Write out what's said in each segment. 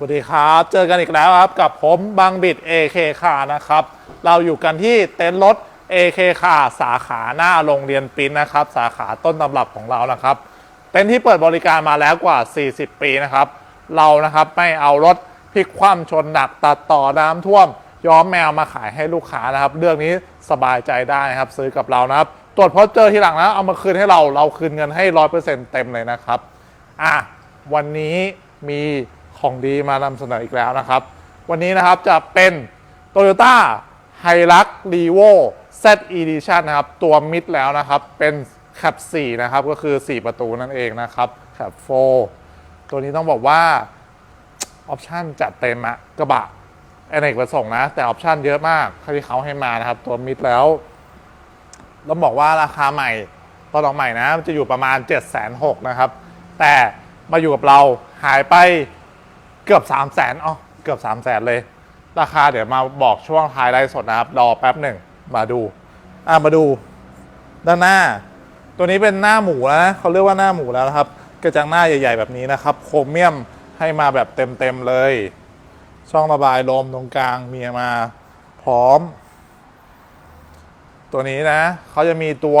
สวัสดีครับ เจอกันอีกแล้วครับ กับผมบังบิด AK คานะครับ เราอยู่กันที่เต็นท์รถ AK คาสาขาหน้าโรงเรียนปินนะครับ สาขาต้นตำรับของเรานะครับ เต็นท์ที่เปิดบริการมาแล้วกว่า 40 ปีนะครับ เรานะครับไม่เอารถพลิกคว่ำชนหนักตัดต่อน้ำท่วม ย้อมแมวมาขายให้ลูกค้านะครับ เรื่องนี้สบายใจได้นะครับ ซื้อกับเรานะครับ ตรวจพบเจอทีหลังนะเอามาคืนให้เราเราคืนเงินให้ร้อยเปอร์เซ็นต์เต็มเลยนะครับอะวันนี้มี ของดีมานำเสนออีกแล้วนะครับ วันนี้นะครับจะเป็น Toyota h i l u x r e v o Z Edition นะครับ ตัวมิดแล้วนะครับ เป็นแคป4นะครับ ก็คือ 4 ประตูนั่นเองนะครับแคป4ตัวนี้ต้องบอกว่าออปชันจัดเต็มอะกระบะอเนกประสงค์นะ แต่ออปชันเยอะมากที่เขาให้มานะครับ ตัวมิดแล้วต้องบอกว่าราคาใหม่ตอนออกใหม่นะมันจะอยู่ประมาณ 7 6 0 0 0นะครับ แต่มาอยู่กับเราหายไป เกือบ 3 0 0 0 0 0อ๋อเกือบ 3 0 0 0 0 0เลย ราคาเดี๋ยวมาบอกช่วงท้ายไลฟ์สดนะครับ รอแป๊บหนึ่งมาดู อะมาดู ด้านหน้า ตัวนี้เป็นหน้าหมูแล้วนะเขาเรียกว่าหน้าหมูแล้วนะครับ กระจังหน้าใหญ่ ๆ แบบนี้นะครับ โครเมียมให้มาแบบเต็มๆเลย ช่องระบายลมตรงกลางมีมา พร้อม ตัวนี้นะเขาจะมีตัว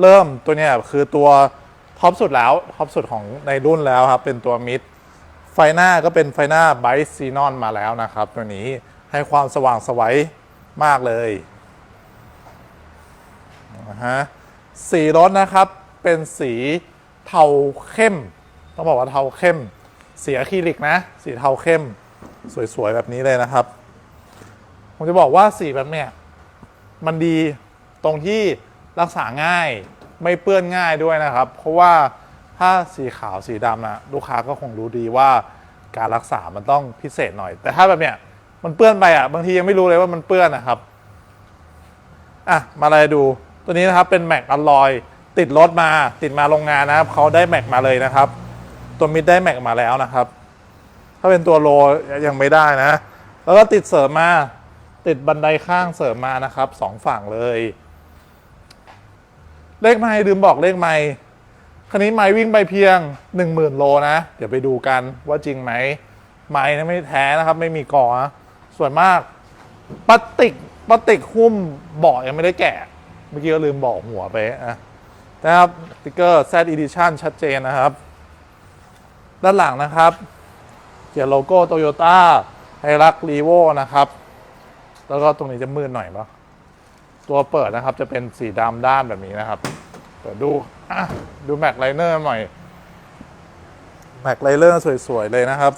เริ่มตัวเนี้ยคือตัวท็อปสุดแล้วท็อปสุดของในรุ่นแล้วครับ เป็นตัวมิด ไฟหน้าก็เป็นไฟหน้าไบซีนอนมาแล้วนะครับ ตัวนี้ให้ความสว่างสวัยมากเลยนะฮะสีรถนะครับเป็นสีเทาเข้ม ต้องบอกว่าเทาเข้ม สีอะคริลิกนะ สีเทาเข้ม สวยๆ แบบนี้เลยนะครับ ผมจะบอกว่าสีแบบเนี้ยมันดีตรงที่รักษาง่ายไม่เปื้อนง่ายด้วยนะครับ เพราะว่า ถ้าสีขาวสีดำนะลูกค้าก็คงรู้ดีว่าการรักษามันต้องพิเศษหน่อย แต่ถ้าแบบเนี้ยมันเปื้อนไปอะบางทียังไม่รู้เลยว่ามันเปื้อนนะครับอะมาเลยดูตัวนี้นะครับเป็นแม็กอลลอยติดรถมาติดมาโรงงานนะครับเขาได้แม็กมาเลยนะครับ ตัวมิดได้แม็กมาแล้วนะครับ ถ้าเป็นตัวโลยังไม่ได้นะ แล้วก็ติดเสริมมาติดบันไดข้างเสริมมานะครับสองฝั่งเลย เลขไม้ลืมบอกเลขไม้ คันนี้ไม้วิ่งไปเพียง 1 0,000 โลนะ เดี๋ยวไปดูกันว่าจริงไหม ไม้นะไม่แท้นะครับ ไม่มีกอนะส่วนมากพลาสติกพลาสติกหุ้มเบาะยังไม่ได้แกะ เมื่อกี้ก็ลืมบอกหัวไปนะนะครับติ๊กเกอร์ Z Edition ชัดเจนนะครับ ด้านหลังนะครับเขียนโลโก้โตโยต้าไฮรักรีโวนะครับ แล้วก็ตรงนี้จะมืดหน่อยปะตัวเปิดนะครับจะเป็นสีดำด้านแบบนี้นะครับ ปิดดูดูแม็กไลเนอร์หน่อยแม็กไลเนอร์สวย ๆ เลยนะครับ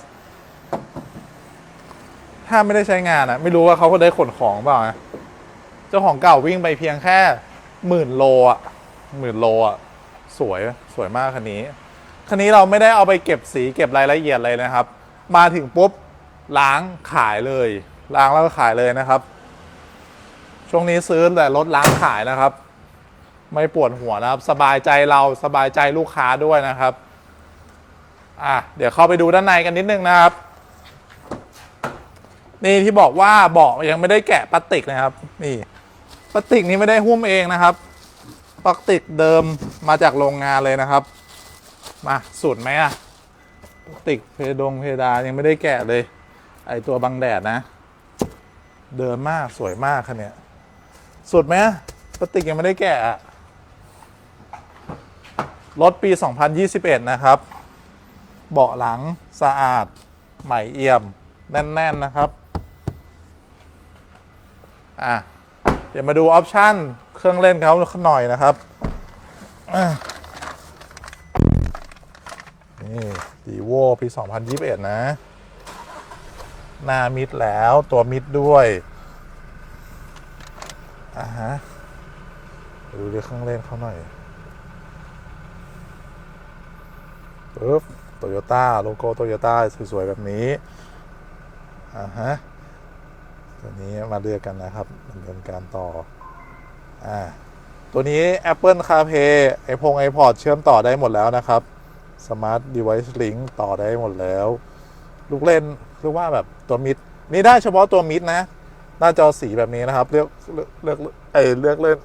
ถ้าไม่ได้ใช้งานอะไม่รู้ว่าเขาก็ได้ขนของเปล่านะเจ้าของเก่าวิ่งไปเพียงแค่หมื่นโลอะหมื่นโลอะสวยสวยมากคันนี้ คันนี้เราไม่ได้เอาไปเก็บสีเก็บรายละเอียดเลยนะครับ มาถึงปุ๊บล้างขายเลย ล้างแล้วก็ขายเลยนะครับ ช่วงนี้ซื้อแต่รถล้างขายนะครับ ไม่ปวดหัวนะครับ สบายใจเราสบายใจลูกค้าด้วยนะครับ อะเดี๋ยวเข้าไปดูด้านในกันนิดนึงนะครับ นี่ที่บอกว่าเบาะยังไม่ได้แกะพลาสติกนะครับ นี่พลาสติกนี้ไม่ได้หุ้มเองนะครับพลาสติกเดิมมาจากโรงงานเลยนะครับ มาสุดไหมอะพลาสติกเพดงเพดานยังไม่ได้แกะเลย ไอตัวบังแดดนะ เดิมมากสวยมากคันเนี้ยสุดไหมพลาสติกยังไม่ได้แกะอะ รถปี 2021 นะครับ เบาะหลังสะอาด ใหม่เอี่ยม แน่นๆนะครับ อะ เดี๋ยวมาดูออปชั่นเครื่องเล่นเขาหน่อยนะครับนี่ดีโวปี 2021 นะ หน้ามิดแล้วตัวมิดด้วย อ่าฮะ ดูดิเครื่องเล่นเขาหน่อย ปึ๊บโตโยต้าโลโก้โตโยต้าสวยๆ แบบนี้ อ่าฮะ ตัวนี้มาเลือกกันนะครับดำเนินการต่อ อ่า ตัวนี้ Apple CarPlay ไอพง iPod เชื่อมต่อได้หมดแล้วนะครับ Smart Device Link ต่อได้หมดแล้ว ลูกเล่นเรียกว่าแบบตัวมิดนี่ได้เฉพาะตัวมิดนะ หน้าจอสีแบบนี้นะครับ เลือกเลือกเลือกเอยเลือกเล่น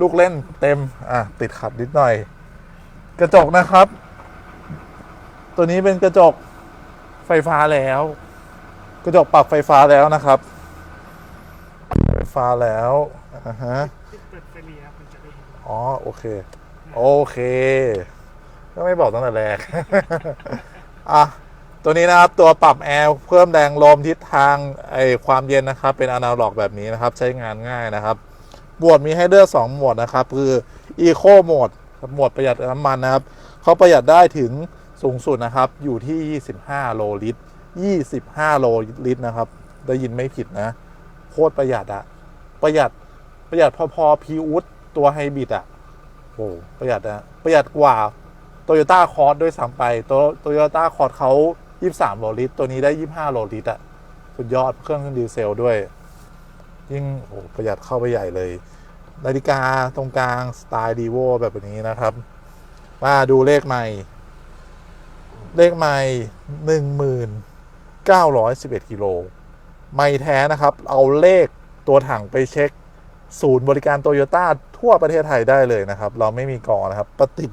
ลูกเล่นเต็ม อะ ติดขัดนิดหน่อย กระจกนะครับ ตัวนี้เป็นกระจกไฟฟ้าแล้ว กระจกปรับไฟฟ้าแล้วนะครับ ไฟฟ้าแล้วอ่าฮะเปิดไฟเลี้ยวมันจะได้เห็นอ๋อโอเค โอเค ก็ไม่บอกตั้งแต่แรก อะ ตัวนี้นะครับตัวปรับแอร์เพิ่มแรงลมทิศทางไอความเย็นนะครับ เป็นอนาล็อกแบบนี้นะครับ ใช้งานง่ายนะครับหมวดมีให้เลือก2หมวดนะครับ คือ Eco โหมด หมวดประหยัดน้ำมันนะครับเขาประหยัดได้ถึงสูงสุดนะครับ อยู่ที่ 25 โลลิตร 25 โลลิตรนะครับ ได้ยินไม่ผิดนะ โคตรประหยัดอะประหยัดประหยัดพอๆพีอุดตัวไฮบริดอะโอ้ประหยัดนะประหยัดกว่าโตโยต้าคอร์สด้วยซ้ำไปโตโยต้าคอร์สเขา 23 โลลิตร ตัวนี้ได้ 25 โลลิตรอะสุดยอดเครื่องดีเซลด้วย ยิ่งโอ้ประหยัดเข้าไปใหญ่เลย นาฬิกาตรงกลางสไตล์ดีโวแบบนี้นะครับ มาดูเลขใหม่ เลขใหม่1911กิโลไม่แท้นะครับ เอาเลขตัวถังไปเช็ค ศูนย์บริการโตโยต้าทั่วประเทศไทยได้เลยนะครับ เราไม่มีกล่องนะครับปติก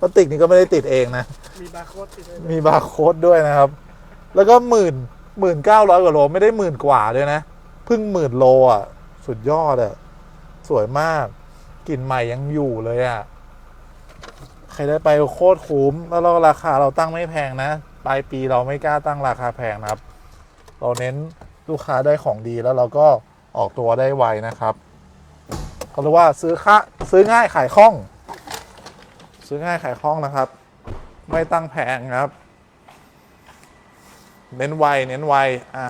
ปติกนี่ก็ไม่ได้ติดเองนะ มีบาร์โค้ดติดด้วยมีบาร์โค้ดด้วยนะครับ แล้วก็หมื่นหมื่นเก้าร้อยกว่าโลไม่ได้หมื่นกว่าด้วยนะ เพิ่งหมื่นโลอะ สุดยอดอะ สวยมากกลิ่นใหม่ยังอยู่เลยอะ ใครได้ไปโคตรคุ้ม แล้วเราราคาเราตั้งไม่แพงนะปลายปีเราไม่กล้าตั้งราคาแพงนะครับ เราเน้นลูกค้าได้ของดีแล้วเราก็ออกตัวได้ไวนะครับเขาเรียกว่าซื้อค่าซื้อง่ายขายคล่อง ซื้อง่ายขายคล่องนะครับ ไม่ตั้งแพงครับ เน้นไวเน้นไวอะ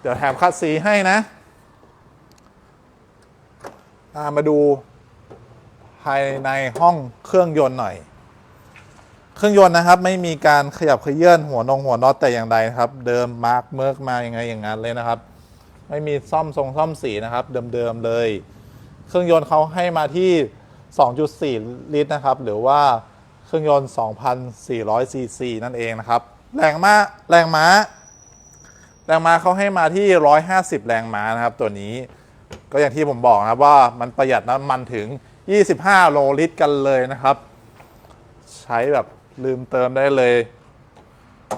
เดี๋ยวแถมคัดสีให้นะ มาดูภายในห้องเครื่องยนต์หน่อย เครื่องยนต์นะครับ ไม่มีการขยับขยื่นหัวนงหัวน็อตแต่อย่างใดนะครับ เดิมมาร์กเมิร์กมาอย่างไงอย่างนั้นเลยนะครับ ไม่มีซ่อมทรงซ่อมสีนะครับ เดิมๆเลย เครื่องยนต์เขาให้มาที่ 2.4 ลิตรนะครับ หรือว่าเครื่องยนต์ 2,400 ซีซีนั่นเองนะครับ แรงม้าแรงม้า แรงม้าเขาให้มาที่ 150 แรงม้านะครับ ตัวนี้ ก็อย่างที่ผมบอกนะครับว่ามันประหยัดน้ำมันถึง 25 โลลิตรกันเลยนะครับ ใช้แบบลืมเติมได้เลย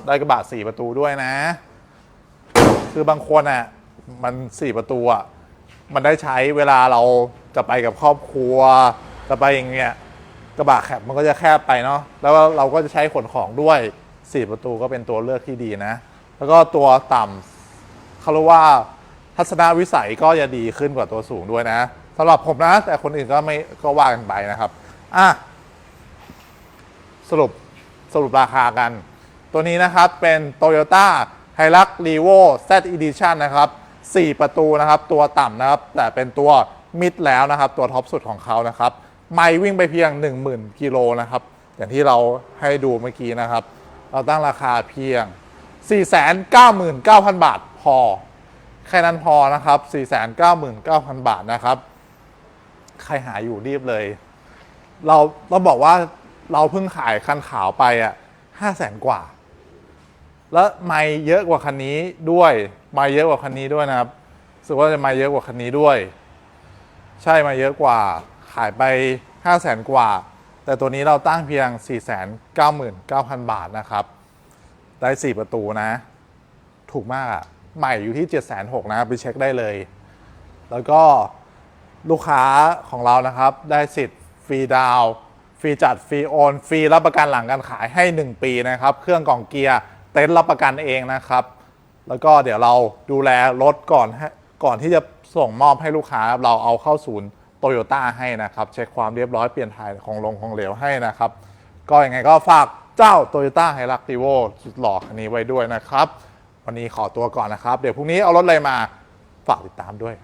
ได้กระบะ 4 ประตูด้วยนะ คือบางคนอะมัน 4 ประตูอะมันได้ใช้เวลาเราจะไปกับครอบครัว จะไปอย่างเงี้ยกระบะแคบมันก็จะแคบไปเนาะแล้วเราก็จะใช้ขนของด้วย 4 ประตูก็เป็นตัวเลือกที่ดีนะ แล้วก็ตัวต่ำเขาเรียกว่า ทัศนวิสัยก็จะดีขึ้นกว่าตัวสูงด้วยนะสำหรับผมนะ แต่คนอื่นก็ไม่ก็ว่ากันไปนะครับอะสรุปสรุปราคากัน ตัวนี้นะครับเป็น Toyota h i l u x r e v o Z Edition นะครับ 4 ประตูนะครับตัวต่ำนะครับ แต่เป็นตัวมิดแล้วนะครับ ตัวท็อปสุดของเขานะครับไม่วิ่งไปเพียง 10,000 กิโลนะครับ อย่างที่เราให้ดูเมื่อกี้นะครับ เราตั้งราคาเพียง 499,000 บาทพอ แค่นั้นพอนะครับ 499,000 บาทนะครับ ใครหาอยู่รีบเลย เราเราบอกว่าเราเพิ่งขายคันขาวไปอะห้าแสนกว่า แล้วไม่เยอะกว่าคันนี้ด้วยไม่เยอะกว่าคันนี้ด้วยนะครับสึกว่าจะไม่เยอะกว่าคันนี้ด้วย ใช่มาเยอะกว่า ขายไปห้าแสนกว่า แต่ตัวนี้เราตั้งเพียง 499,000 บาทนะครับ ได้ 4 ประตูนะ ถูกมากอะ ใหม่อยู่ที่ 7 6 0 0 0นะไปเช็คได้เลย แล้วก็ลูกค้าของเรานะครับ ได้สิทธิ์ฟรีดาวน์ฟรีจัดฟรีโอนฟรีรับประกันหลังการขายให้ 1 ปีนะครับ เครื่องกล่องเกียร์เต็นท์รับประกันเองนะครับ แล้วก็เดี๋ยวเราดูแลรถก่อนให้ก่อนที่จะส่งมอบให้ลูกค้า เราเอาเข้าศูนย์โตโยต้าให้นะครับ เช็คความเรียบร้อยเปลี่ยนถ่ายของลงของเหลวให้นะครับ ก็ยังไงก็ฝากเจ้า Toyota h i l u x r e v o สุดหล่อคันนี้ไว้ด้วยนะครับ วันนี้ขอตัวก่อนนะครับ เดี๋ยวพรุ่งนี้เอารถอะไรมาฝากติดตามด้วย